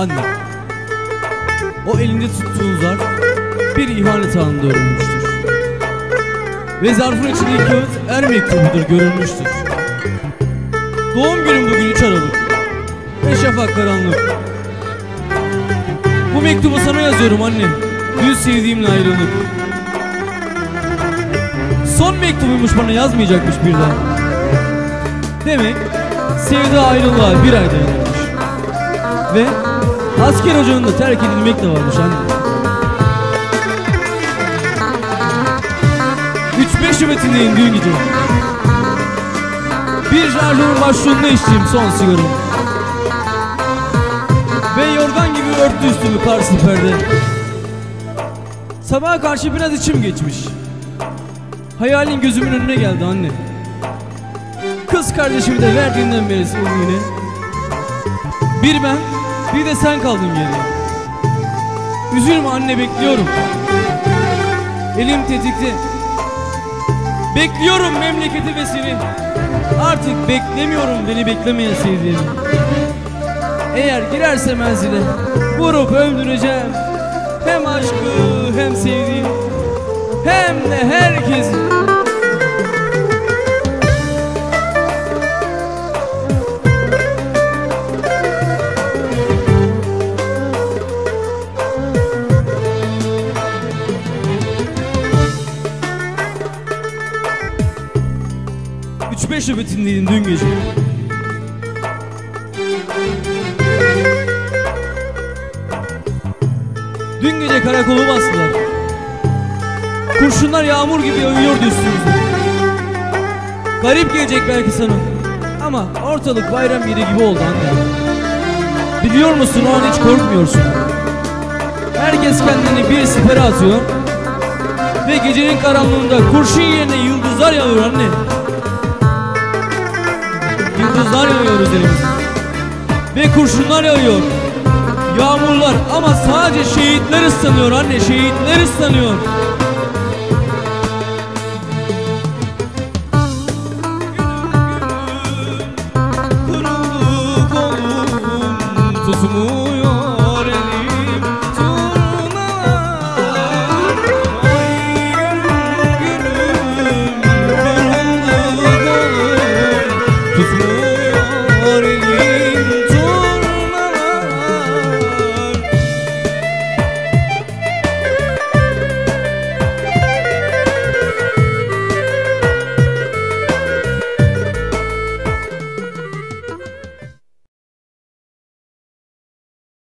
Anne. O elinde tuttuğun zarf bir ihanet anında örülmüştür. Ve zarfın içindeki kağıt er mektubudur görülmüştür. Doğum günüm bugün 3 Aralık. Ve şafak karanlık. Bu mektubu sana yazıyorum anne. Dün sevdiğimle ayrılık. Son mektubuymuş bana yazmayacakmış bir daha. Demek sevda ayrılığa bir ay dayanırmış. Ve asker ocağında terk edilmek de varmış anne. 3-5 Şubat'ındayım dün gece. Bir şarjörün başlığında içtiğim son sigaram. Ve yorgan gibi örttü üstümü karşı perde. Sabaha karşı biraz içim geçmiş. Hayalin gözümün önüne geldi anne. Kız kardeşimi de verdiğinden beri sevdiğini. Bir ben, bir de sen kaldın geriye. Üzülme anne bekliyorum. Elim tetikte. Bekliyorum memleketi ve seni. Artık beklemiyorum beni beklemeyen sevdiğimi. Eğer girerse menzile vurup öldüreceğim. Hem aşkı hem sevdiğimi hem de herkesi. Üç beş nöbetindeydin dün gece. Dün gece karakolu bastılar. Kurşunlar yağmur gibi yağıyordu üstümüze. Garip gelecek belki sana. Ama ortalık bayram yeri gibi oldu anne. Biliyor musun o an hiç korkmuyorsun. Herkes kendini bir sipere atıyor. Ve gecenin karanlığında kurşun yerine yıldızlar yağıyor anne. Yağıyor üzerimize. Ve kurşunlar yağıyor. Yağmurlar ama sadece şehitler ıslanıyor anne şehitler ıslanıyor. Tuzumu